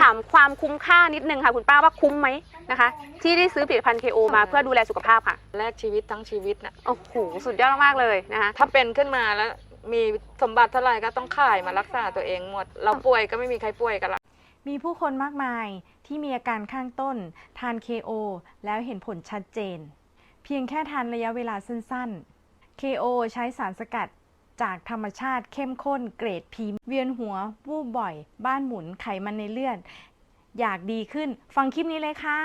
ถามความคุ้มค่านิดนึงค่ะคุณป้าว่าคุ้มไหมนะคะ ที่ได้ซื้อผลิตภัณฑ์ KO มาเพื่อดูแลสุขภาพค่ะแลกชีวิตทั้งชีวิตนะโอ้โหสุดยอดมากๆเลยนะคะถ้าเป็นขึ้นมาแล้วมีสมบัติเท่าไหร่ก็ต้องขายมารักษาตัวเองหมด เราป่วยก็ไม่มีใครป่วยกับเรามีผู้คนมากมายที่มีอาการข้างต้น ทาน KO แล้วเห็นผลชัดเจน เพียงแค่ทานระยะเวลาสั้นๆ KO ใช้สารสกัด จากธรรมชาติเข้มข้นเกรดพรีเมียมเวียนหัว วูบบ่อย บ้านหมุนไขมันในเลือด อยากดีขึ้น ฟังคลิปนี้เลยค่ะ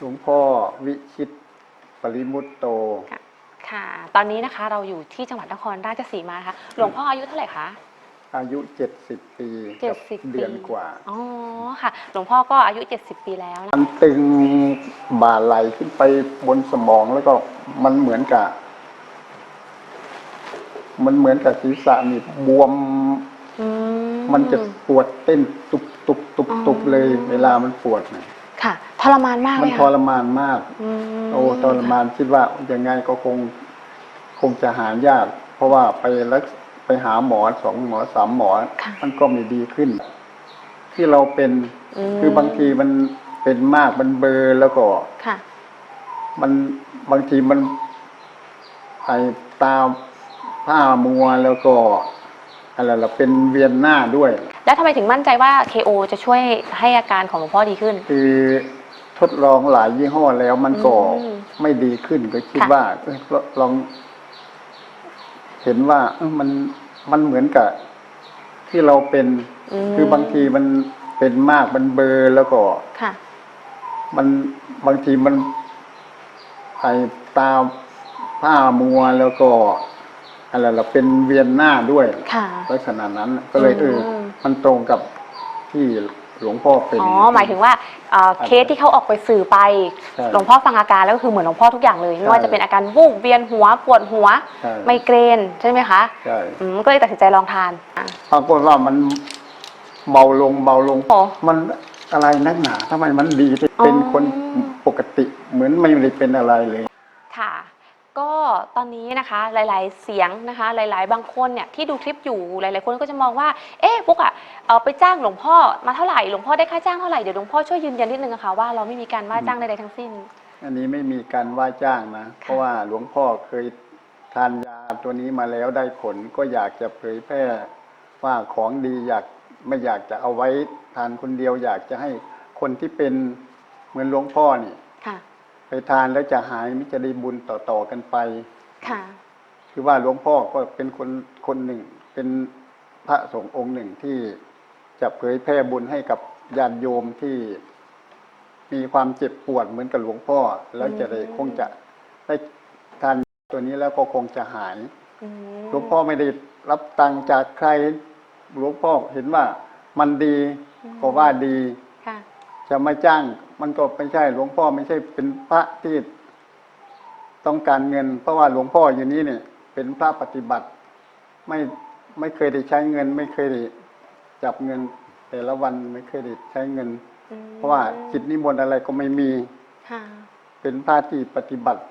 หลวงพ่อวิชิตปริมุตโต ค่ะ ตอนนี้นะคะเราอยู่ที่จังหวัดนครราชสีมาค่ะหลวงพ่ออายุเท่าไหร่คะ อายุ 70 ปีเจ็กัดสิบปีเดือนกว่า อ๋อค่ะ หลวงพ่อก็อายุ 70 ปีแล้วนะมันตึงบ่าไหลขึ้นไปบนสมองแล้วก็มันเหมือนกับ มันเหมือนกับศีรษะนี่บวม อืมันจะปวดเต้นตุบตุบตุบตุบอ๋อเลย เวลามันปวดน่ะค่ะทรมานมากมัเลนยทค่ะรมานมากอืมโอ้ทรมานคิดว่ายังไงก็คงคงจะหายาก เพราะว่าไปรักไปหาหมอสองหมอสามหมอ ค่ะ มันก็ไม่ดีขึ้น ที่เราเป็นมคือบางทีมันเป็นมากมันเบลอแล้วก็ ค่ะ มันบางทีมันไอตา ผ้ามัวแล้วก็อะไรล่ะเป็นเวียนหน้าด้วย แล้วทำไมถึงมั่นใจว่า KO จะช่วยให้อาการของหลวงพ่อดีขึ้น คือทดลองหลายยี่ห้อแล้วมันก็อืมไม่ดีขึ้นก็คิดค่ะ ว่าเอ้ยลอง เห็นว่าเอ้ยมันมันเหมือนกับ ที่เราเป็น มคือบางทีมันเป็นมากมันเบลอแล้วก็ ค่ะ มันบางทีมันไอตาผ้ามัวแล้วก็ อะไรล่ะเป็นเวียนหน้าด้วยค่ะ ลักษณะนั้นก็เลยเอออม มันตรงกับที่หลวงพ่อเป็น อ๋อหมายถึงว่าเอ่อเคสที่เขาออกไปสื่อไป ใช่หลวงพ่อฟังอาการแล้วก็คือเหมือนหลวงพ่อทุกอย่างเลย ไม่ใช่ว่าจะเป็นอาการวูบเวียนหัวปวดหัว ใช่ไมเกรนใช่ไหมคะใช่อืมก็เลยตัดสินใจลองทานอะ ปรากฏว่ามันเบาลงเบาลง โอ้มันอะไรนักหนาทำไมมันดีอ๋อเป็นคนปกติเหมือนไม่ได้เป็นอะไรเลยค่ะ ก็ตอนนี้นะคะหลาย ๆ เสียงนะคะ หลาย ๆ บางคนเนี่ยที่ดูคลิปอยู่หลาย ๆ คนก็จะมองว่า เอ๊ะปุ๊กอะเอาไปจ้างหลวงพ่อมาเท่าไหร่หลวงพ่อได้ค่าจ้างเท่าไหร่เดี๋ยวหลวงพ่อช่วยยืนยันนิดนึงนะคะว่าเราไม่มีการว่าจ้างใด ๆ ทั้งสิ้น อันนี้ไม่มีการว่าจ้างนะ เพราะว่าหลวงพ่อเคยทานยาตัวนี้มาแล้วได้ผลก็อยากจะเผยแพร่ว่าของดีอยากไม่อยากจะเอาไว้ทานคนเดียว อยากจะให้คนที่เป็นเหมือนหลวงพ่อนี่ค่ะ ไปทานแล้วจะหายมิจะได้บุญต่อๆกันไป ค่ะ คือว่าหลวงพ่อก็เป็นคนคนหนึ่ง เป็นพระสงฆ์องค์หนึ่งที่จะเผยแพร่บุญให้กับญาติโยมที่มีความเจ็บปวดเหมือนกับหลวงพ่อ แล้วจะได้อืมคงจะได้ทานตัวนี้แล้วก็คงจะหายอืมหลวงพ่อไม่ได้รับตังค์จากใครหลวงพ่อเห็นว่ามันดีก็ว่าดีค่ะจะมาจ้าง มันก็ไม่ใช่หลวงพ่อไม่ใช่เป็นพระที่ต้องการเงิน เพราะว่าหลวงพ่ออยู่นี้เนี่ย เป็นพระปฏิบัติ ไม่ไม่เคยได้ใช้เงิน ไม่เคยได้จับเงิน แต่ละวันไม่เคยได้ใช้เงินอืมเพราะว่าจิตนิมนต์อะไรก็ไม่มีค่ะเป็นพระที่ปฏิบัติ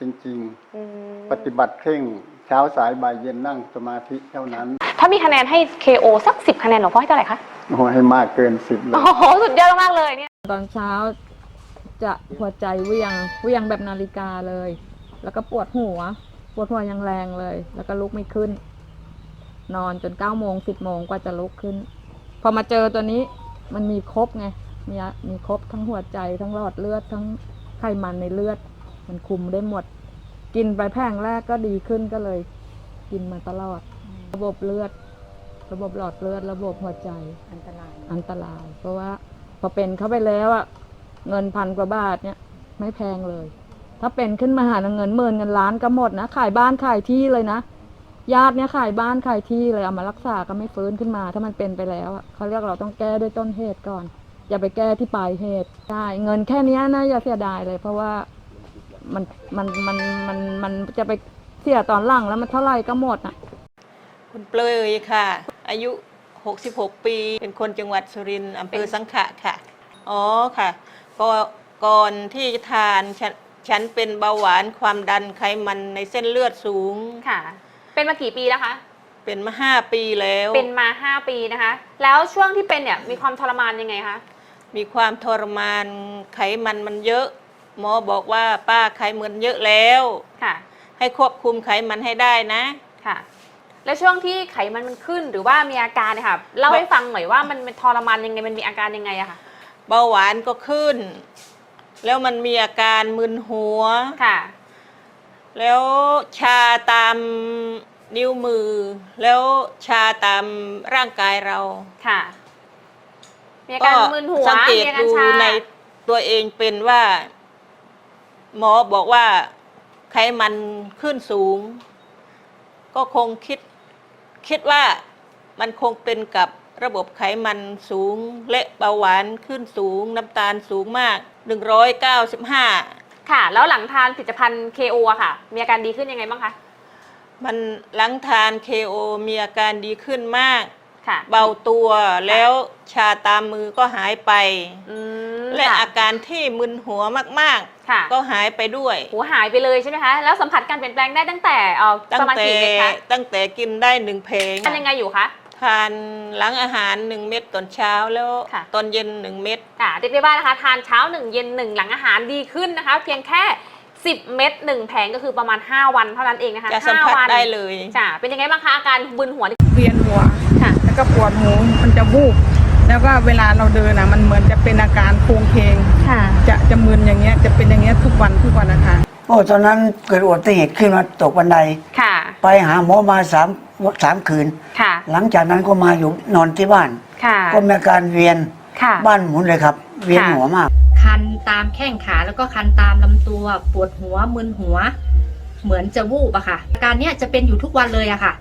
จริงอืมๆปฏิบัติเคร่งเช้าสายบ่ายเย็นนั่งสมาธิเท่านั้น ถ้ามีคะแนนให้ KO สักสิบคะแนนหลวงพ่อให้เท่าไหร่คะโอ้ให้มากเกินสิบเลยโอ้โหสุดยอดมากๆเลยเนี่ย ตอนเช้าจะหัวใจเวียงเวียงแบบนาฬิกาเลย แล้วก็ปวดหัว ปวดหัวยังแรงเลย แล้วก็ลุกไม่ขึ้น นอนจนเก้าโมงสิบโมงกว่าจะลุกขึ้น พอมาเจอตัวนี้มันมีครบไงมีอะมีครบทั้งหัวใจทั้งหลอดเลือดทั้งไขมันในเลือด มันคุมได้หมด กินไปแพงแรกก็ดีขึ้นก็เลย กินมาตลอด ระบบเลือด ระบบหลอดเลือด ระบบหัวใจอันตรายอันตราย เพราะว่า พอเป็นเข้าไปแล้วอะเงินพันกว่าบาทเนี่ย ไม่แพงเลย ถ้าเป็นขึ้นมาหาเงินหมื่นเงินล้านก็หมดนะขายบ้านขายที่เลยนะญาติเนี่ยขายบ้านขายที่เลยเอามารักษาก็ไม่ฟื้นขึ้นมา ถ้ามันเป็นไปแล้วอะเขาเรียกเราต้องแก้ด้วยต้นเหตุก่อน อย่าไปแก้ที่ปลายเหตุใช่เงินแค่นี้นะอย่าเสียดายเลย เพราะว่ามันมันมันมันมันจะไปเสียตอนหลังแล้วมันเท่าไหร่ก็หมดอะ คุณเปลยค่ะ อายุ 66 ปี เป็นคนจังหวัดสุรินทร์อำเภอสังขะค่ะ อ๋อค่ะก็ก่อนที่จะทานฉันฉันเป็นเบาหวานความดันไขมันในเส้นเลือดสูง ค่ะ เป็นมากี่ปีแล้วคะ เป็นมาห้าปีแล้ว เป็นมา5ปีนะคะ แล้วช่วงที่เป็นเนี่ยมีความทรมานยังไงคะ มีความทรมานไขมันมันเยอะ หมอบอกว่าป้าไขมันเยอะแล้ว ค่ะ ให้ควบคุมไขมันให้ได้นะ ค่ะ แล้วช่วงที่ไขมันมันขึ้นหรือว่ามีอาการเนี่ยค่ะเล่าให้ฟังหน่อยว่ามันเป็นทรมานยังไงมันมีอาการยังไงอะค่ะ เบาหวานก็ขึ้น แล้วมันมีอาการมึนหัว ค่ะ แล้วชาตามนิ้วมือ แล้วชาตามร่างกายเราค่ะ มีอาการมึนหัวสังเกตมีอาการดูชาในตัวเองเป็นว่า หมอบอกว่าไขมันขึ้นสูง ก็คงคิด คิดว่ามันคงเป็นกับระบบไขมันสูง และเบาหวานขึ้นสูง น้ำตาลสูงมาก 195 ค่ะ แล้วหลังทานผลิตภัณฑ์ KO อะค่ะ มีอาการดีขึ้นยังไงบ้างคะ มันหลังทาน KO มีอาการดีขึ้นมาก ค่ะ เบาตัวแล้วชาตามมือก็หายไป อืมและค่อาการที่มึนหัวมากค่ะๆ ก็หายไปด้วยหัวหายไปเลยใช่ไหมคะ แล้วสัมผัสการเปลี่ยนแปลงได้ตั้งแต่เอ่อตั้ปงระมาณแต่กี่เม็ดคะตั้งแต่กินได้หนึ่งเพลงทานยังไงอยู่คะ ทานหลังอาหารหนึ่งเม็ดตอนเช้าแล้วค่ะ ตอนเย็นหนึ่งเม็ดค่ะเรียกได้ว่านะคะทานเช้าหนึ่งเย็นหนึ่งหลังอาหารดีขึ้นนะคะ เพียงแค่ 10 เม็ดหนึ่งแผงก็คือประมาณ 5 วันเท่านั้นเองนะคะจะสัมผัสห้าวันได้เลย จ้ะเป็นยังไงบ้างคะอาการบึนหัวนี่เวียนหัวค่ะแล้ว ก็ปวดหูมันจะวูบแล้วก็เวลาเราเดินอะ มันเหมือนจะเป็นอาการโครงเคงค่ะจะจะมึนอย่างเงี้ยจะเป็นอย่างเงี้ยทุกวันทุกวันนะคะโอ้ตอนนั้นเกิดอุบัติเหตุขึ้นมาตกบันไดค่ะ ไปหาหมอมาสามสามคืน ค่ะ หลังจากนั้นก็มาอยู่นอนที่บ้าน ค่ะ ก็มีอาการเวียนค่ะ บ้านหมุนเลยครับ เวียนหัวมาก คันตามแข้งขาแล้วก็คันตามลำตัวปวดหัวมึนหัว เหมือนจะวูบอะค่ะอาการเนี้ยจะเป็นอยู่ทุกวันเลยอะค่ะ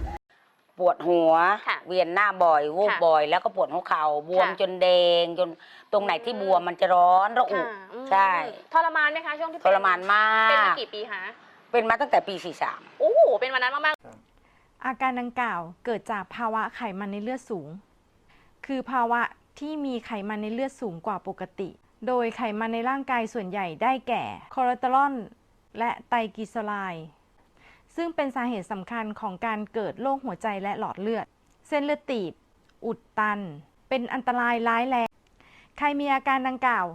ปวดหัว ค่ะเวียนหน้าบ่อยวูบค่ะบ่อย แล้วก็ปวดหัวเข่าบวมค่ะ จนแดงจนตรงไหนที่บวมมันจะร้อนระอุ ค่ะอืมใช่ ทรมานไหมคะช่วงที่ทเป็นรมานมาเป็นมาก กี่ปีคะเป็นมาตั้งแต่ปี 43 โอ้โหเป็นวันนั้นมากอาการดังกล่าวเกิดจากภาวะไขมันในเลือดสูง คือภาวะที่มีไขมันในเลือดสูงกว่าปกติ โดยไขมันในร่างกายส่วนใหญ่ได้แก่ คอเลสเตอรอลและไตรกลีเซอไรด์ ซึ่งเป็นสาเหตุสำคัญของการเกิดโรคหัวใจและหลอดเลือด เส้นเลือดตีบ อุดตัน เป็นอันตรายร้ายแรง ใครมีอาการดังกล่าว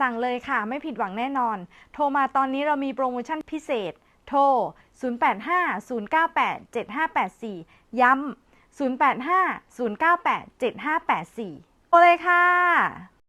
สั่งเลยค่ะไม่ผิดหวังแน่นอน โทรมาตอนนี้เรามีโปรโมชั่นพิเศษ โทร 085-098-7584 ย้ำ085-098-7584 โทรเลยค่ะ